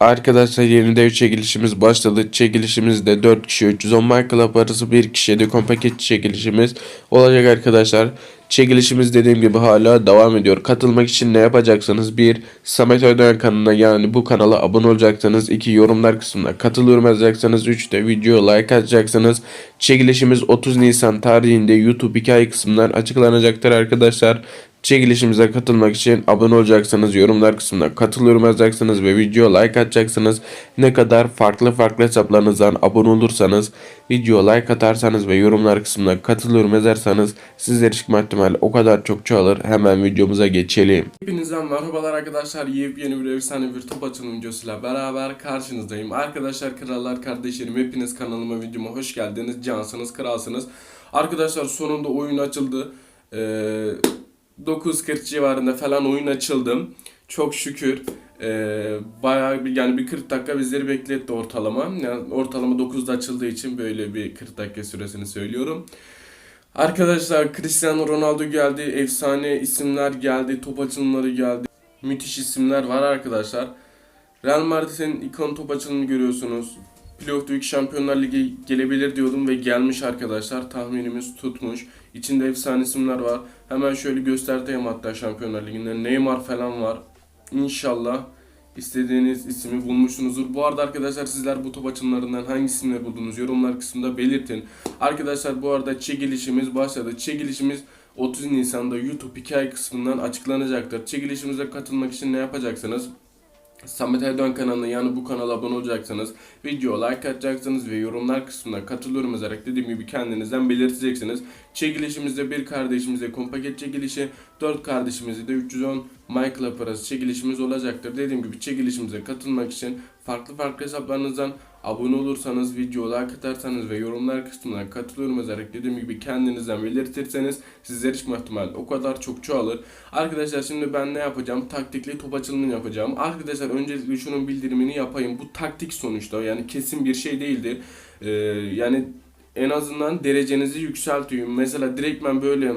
Arkadaşlar yeni dev çekilişimiz başladı. Çekilişimizde 4 kişi 310 My Club arası 1 kişiye de paket çekilişimiz olacak arkadaşlar. Çekilişimiz dediğim gibi hala devam ediyor. Katılmak için ne yapacaksınız? 1. Samet Öden kanalına yani bu kanala abone olacaksınız. 2. Yorumlar kısmına katılıyorum yazacaksınız. 3. de video like atacaksınız. Çekilişimiz 30 Nisan tarihinde YouTube hikaye kısmından açıklanacaktır arkadaşlar. Çekilişimize katılmak için abone olacaksınız, yorumlar kısmına katılıyorum yazacaksınız ve video like atacaksınız. Ne kadar farklı farklı hesaplarınızdan abone olursanız, video like atarsanız ve yorumlar kısmına katılıyorum yazarsanız sizler çıkma ihtimali o kadar çok çoğalır. Hemen videomuza geçelim. Hepinizden merhabalar arkadaşlar. Yepyeni bir efsane bir top açılım videosuyla beraber karşınızdayım. Arkadaşlar krallar kardeşlerim hepiniz kanalıma videoma hoş geldiniz. Cansınız kralsınız. Arkadaşlar sonunda oyun açıldı. Ee, 9.40 civarında falan oyun açıldım. Çok şükür. Ee, bayağı bir yani bir 40 dakika bizleri bekletti ortalama. Yani ortalama 9'da açıldığı için böyle bir 40 dakika süresini söylüyorum. Arkadaşlar Cristiano Ronaldo geldi, efsane isimler geldi, top açılımları geldi. Müthiş isimler var arkadaşlar. Real Madrid'in ikon top açılımını görüyorsunuz. Playoff Büyük Şampiyonlar Ligi gelebilir diyordum ve gelmiş arkadaşlar. Tahminimiz tutmuş. İçinde efsane isimler var. Hemen şöyle göstereyim hatta Şampiyonlar Ligi'nde. Neymar falan var. İnşallah istediğiniz ismi bulmuşsunuzdur. Bu arada arkadaşlar sizler bu top açımlarından hangi isimleri buldunuz yorumlar kısmında belirtin. Arkadaşlar bu arada çekilişimiz başladı. Çekilişimiz 30 Nisan'da YouTube hikaye kısmından açıklanacaktır. Çekilişimize katılmak için ne yapacaksınız? Samet Erdoğan kanalına yani bu kanala abone olacaksınız. Video like atacaksınız ve yorumlar kısmına katılıyorum yazarak dediğim gibi kendinizden belirteceksiniz. Çekilişimizde bir kardeşimize kompaket çekilişi, dört kardeşimize de 310 My Club arası çekilişimiz olacaktır. Dediğim gibi çekilişimize katılmak için farklı farklı hesaplarınızdan abone olursanız, video like ve yorumlar kısmına katılıyorum yazarak dediğim gibi kendinizden belirtirseniz sizler çıkma ihtimali o kadar çok çoğalır. Arkadaşlar şimdi ben ne yapacağım? Taktikli top açılımını yapacağım. Arkadaşlar öncelikle şunun bildirimini yapayım. Bu taktik sonuçta yani kesin bir şey değildir. Ee, yani en azından derecenizi yükseltiyor. Mesela direktmen böyle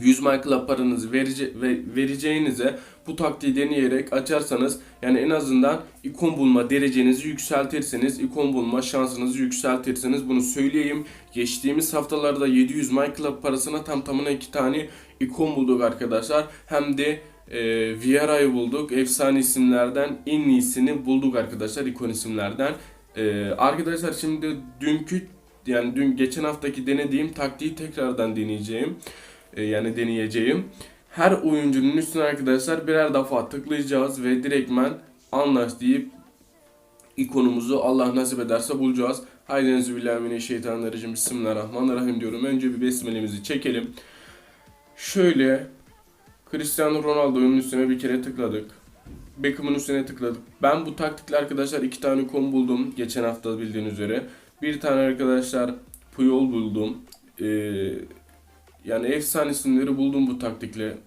100 My Club paranızı verice ve vereceğinize bu taktiği deneyerek açarsanız yani en azından ikon bulma derecenizi yükseltirsiniz. ikon bulma şansınızı yükseltirsiniz. Bunu söyleyeyim. Geçtiğimiz haftalarda 700 My Club parasına tam tamına iki tane ikon bulduk arkadaşlar. Hem de e, Vieira'yı bulduk. Efsane isimlerden en iyisini bulduk arkadaşlar ikon isimlerden. E, arkadaşlar şimdi dünkü yani dün geçen haftaki denediğim taktiği tekrardan deneyeceğim. E, yani deneyeceğim. Her oyuncunun üstüne arkadaşlar birer defa tıklayacağız ve direktmen anlaş deyip ikonumuzu Allah nasip ederse bulacağız. Haydi Euzubillahimineşşeytanirracim Bismillahirrahmanirrahim diyorum. Önce bir besmelemizi çekelim. Şöyle Cristiano Ronaldo'nun üstüne bir kere tıkladık. Beckham'ın üstüne tıkladık. Ben bu taktikle arkadaşlar iki tane ikon buldum. Geçen hafta bildiğiniz üzere. Bir tane arkadaşlar Puyol buldum. Ee, yani efsane isimleri buldum bu taktikle.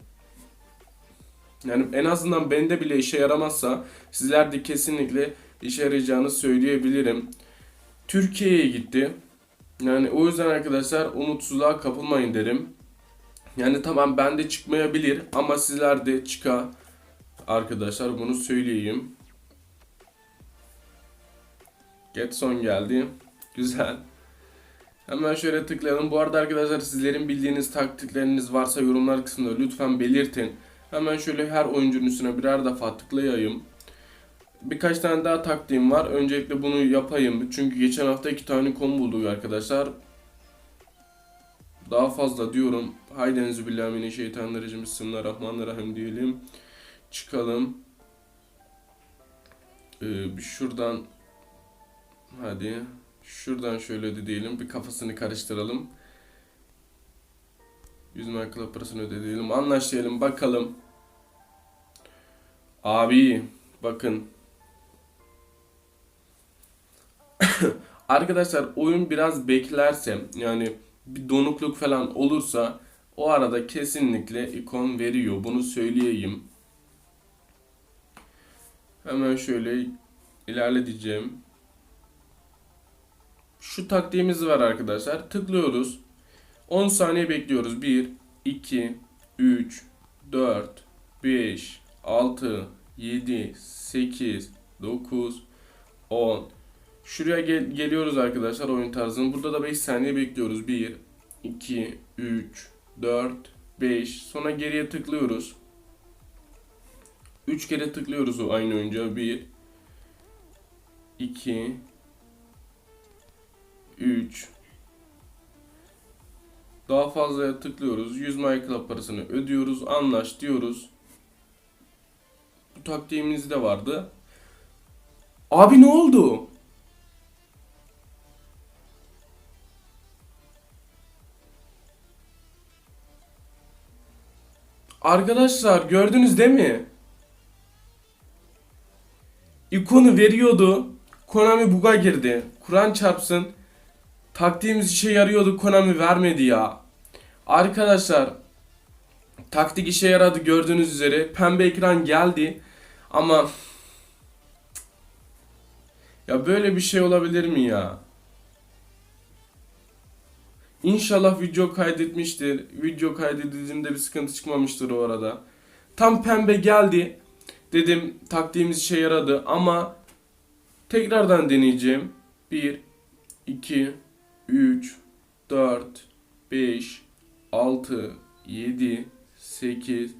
Yani en azından bende bile işe yaramazsa sizler de kesinlikle işe yarayacağını söyleyebilirim. Türkiye'ye gitti. Yani o yüzden arkadaşlar umutsuzluğa kapılmayın derim. Yani tamam bende çıkmayabilir ama sizler de çıka arkadaşlar bunu söyleyeyim. Getson geldi. Güzel. Hemen şöyle tıklayalım. Bu arada arkadaşlar sizlerin bildiğiniz taktikleriniz varsa yorumlar kısmında lütfen belirtin. Hemen şöyle her oyuncunun üstüne birer defa tıklayayım. Birkaç tane daha taktiğim var. Öncelikle bunu yapayım. Çünkü geçen hafta iki tane kom bulduk arkadaşlar. Daha fazla diyorum. Haydi enzübillahimineşşeytanirracim. Bismillahirrahmanirrahim diyelim. Çıkalım. Ee, şuradan hadi şuradan şöyle ödeyelim. Bir kafasını karıştıralım. 100 markalı parasını ödeyelim. Anlaşlayalım bakalım. Abi bakın. Arkadaşlar oyun biraz beklerse yani bir donukluk falan olursa o arada kesinlikle ikon veriyor. Bunu söyleyeyim. Hemen şöyle ilerle diyeceğim. Şu taktiğimiz var arkadaşlar. Tıklıyoruz. 10 saniye bekliyoruz. 1, 2, 3, 4, 5, 6, 7, 8, 9, 10. Şuraya gel- geliyoruz arkadaşlar oyun tarzının. Burada da 5 saniye bekliyoruz. 1, 2, 3, 4, 5. Sonra geriye tıklıyoruz. 3 kere tıklıyoruz o aynı oyuncağa. 1, 2, 3. Daha fazlaya tıklıyoruz. 100 MyClub parasını ödüyoruz. Anlaş diyoruz. Bu taktiğimiz de vardı. Abi ne oldu? Arkadaşlar gördünüz değil mi? İkonu veriyordu. Konami buga girdi. Kur'an çarpsın. Taktiğimiz işe yarıyordu. Konami vermedi ya. Arkadaşlar taktik işe yaradı gördüğünüz üzere. Pembe ekran geldi. Ama ya böyle bir şey olabilir mi ya? İnşallah video kaydetmiştir. Video kaydedildiğinde bir sıkıntı çıkmamıştır o arada. Tam pembe geldi. Dedim taktiğimiz işe yaradı ama tekrardan deneyeceğim. 1, 2, 3, 4, 5, 6, 7, 8,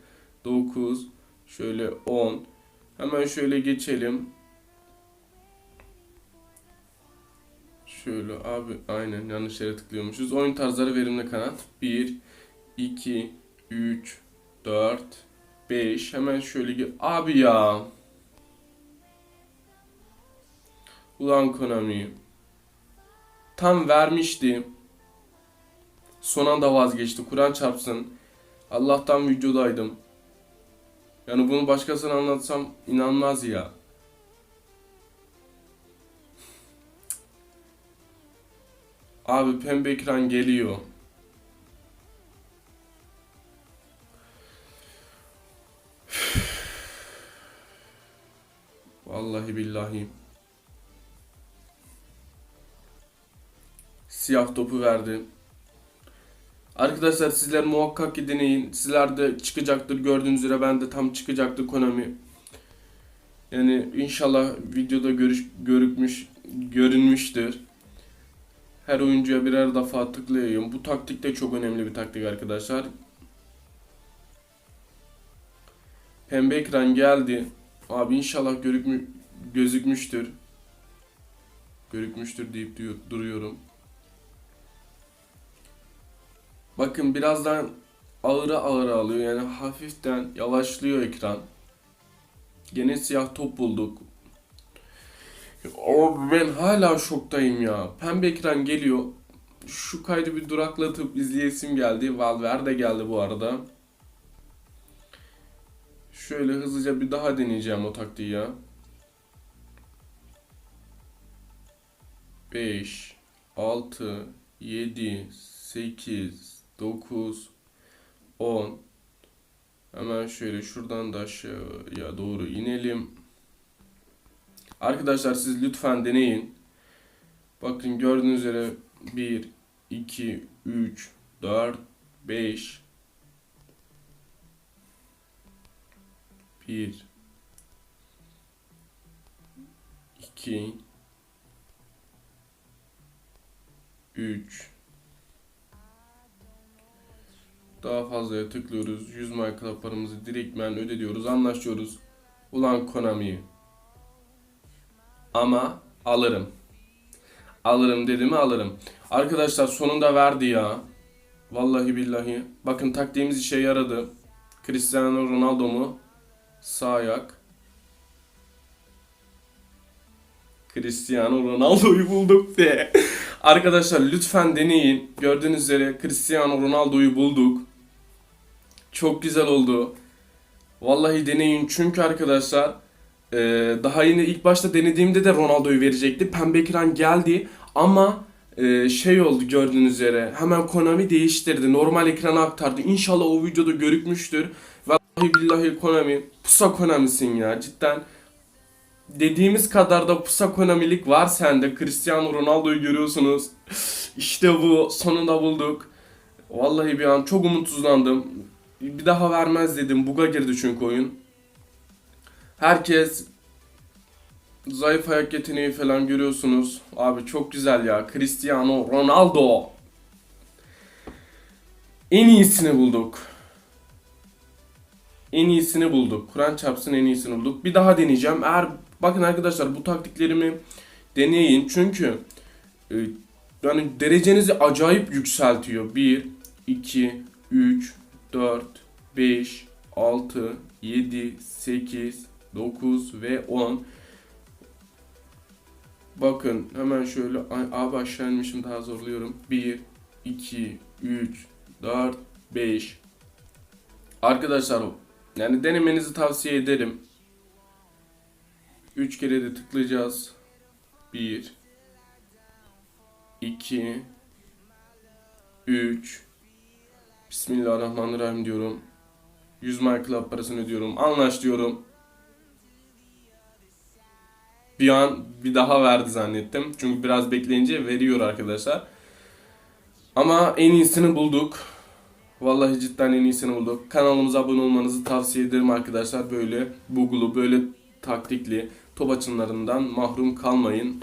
9, şöyle 10. Hemen şöyle geçelim. Şöyle abi aynen yanlış yere tıklıyormuşuz. Oyun tarzları verimli kanat. 1, 2, 3, 4, 5. Hemen şöyle Abi ya. Ulan Konami. Tam vermişti. Son anda vazgeçti. Kur'an çarpsın. Allah'tan videodaydım. Yani bunu başkasına anlatsam inanmaz ya. Abi pembe ekran geliyor. Vallahi billahi. Siyah topu verdi. Arkadaşlar sizler muhakkak ki deneyin. Sizler çıkacaktır gördüğünüz üzere ben de tam çıkacaktı Konami. Yani inşallah videoda görüş, görükmüş, görünmüştür. Her oyuncuya birer defa tıklayayım. Bu taktik de çok önemli bir taktik arkadaşlar. Pembe ekran geldi. Abi inşallah görükmü gözükmüştür. Görükmüştür deyip duruyorum. Bakın birazdan ağıra ağıra alıyor. Yani hafiften yavaşlıyor ekran. Gene siyah top bulduk. Abi ben hala şoktayım ya. Pembe ekran geliyor. Şu kaydı bir duraklatıp izleyesim geldi. Valverde geldi bu arada. Şöyle hızlıca bir daha deneyeceğim o taktiği ya. 5 6 7 8 9 10 Hemen şöyle şuradan da aşağıya doğru inelim. Arkadaşlar siz lütfen deneyin. Bakın gördüğünüz üzere 1, 2, 3, 4, 5 1 2 3 Daha fazlaya tıklıyoruz. 100 Minecraft paramızı direktmen ödediyoruz. Anlaşıyoruz. Ulan Konami. Ama alırım. Alırım dedi mi alırım. Arkadaşlar sonunda verdi ya. Vallahi billahi. Bakın taktiğimiz işe yaradı. Cristiano Ronaldo mu? Sağ ayak. Cristiano Ronaldo'yu bulduk de. Arkadaşlar lütfen deneyin. Gördüğünüz üzere Cristiano Ronaldo'yu bulduk. Çok güzel oldu. Vallahi deneyin çünkü arkadaşlar e, daha yeni ilk başta denediğimde de Ronaldo'yu verecekti. Pembe ekran geldi ama e, şey oldu gördüğünüz üzere. Hemen Konami değiştirdi. Normal ekrana aktardı. İnşallah o videoda görükmüştür. Vallahi billahi Konami. Pusa Konami'sin ya cidden. Dediğimiz kadar da pusa Konami'lik var sende. Cristiano Ronaldo'yu görüyorsunuz. İşte bu. Sonunda bulduk. Vallahi bir an çok umutsuzlandım. Bir daha vermez dedim. Buga girdi çünkü oyun. Herkes zayıf ayak yeteneği falan görüyorsunuz. Abi çok güzel ya. Cristiano Ronaldo. En iyisini bulduk. En iyisini bulduk. Kur'an çarpsın en iyisini bulduk. Bir daha deneyeceğim. Eğer bakın arkadaşlar bu taktiklerimi deneyin. Çünkü e, yani derecenizi acayip yükseltiyor. 1, 2, 3, 4, 5, 6, 7, 8, 9 ve 10. Bakın hemen şöyle abi aşağı daha zorluyorum. 1, 2, 3, 4, 5. Arkadaşlar yani denemenizi tavsiye ederim. 3 kere de tıklayacağız. 1 2 3 Bismillahirrahmanirrahim diyorum. 100 My Club parasını ödüyorum. Anlaş diyorum. Bir an bir daha verdi zannettim. Çünkü biraz bekleyince veriyor arkadaşlar. Ama en iyisini bulduk. Vallahi cidden en iyisini bulduk. Kanalımıza abone olmanızı tavsiye ederim arkadaşlar. Böyle bugulu, böyle taktikli top açımlarından mahrum kalmayın.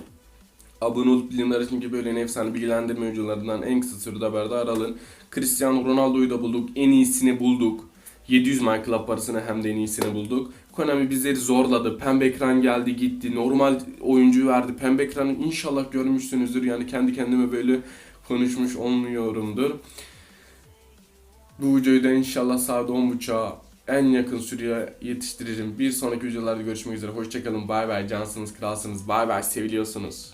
Abone olup bilimler çünkü böyle efsane bilgilendirme videolarından en kısa sürede haberdar alın. Cristiano Ronaldo'yu da bulduk. En iyisini bulduk. 700 My Club parasını hem de en iyisini bulduk. Konami bizleri zorladı. Pembe ekran geldi gitti. Normal oyuncu verdi. Pembe ekranı inşallah görmüşsünüzdür. Yani kendi kendime böyle konuşmuş olmuyorumdur. Bu videoyu da inşallah saat 10.30'a en yakın süreye yetiştiririm. Bir sonraki videolarda görüşmek üzere. Hoşçakalın. Bay bay. Cansınız, kralsınız. Bay bay. Seviliyorsunuz.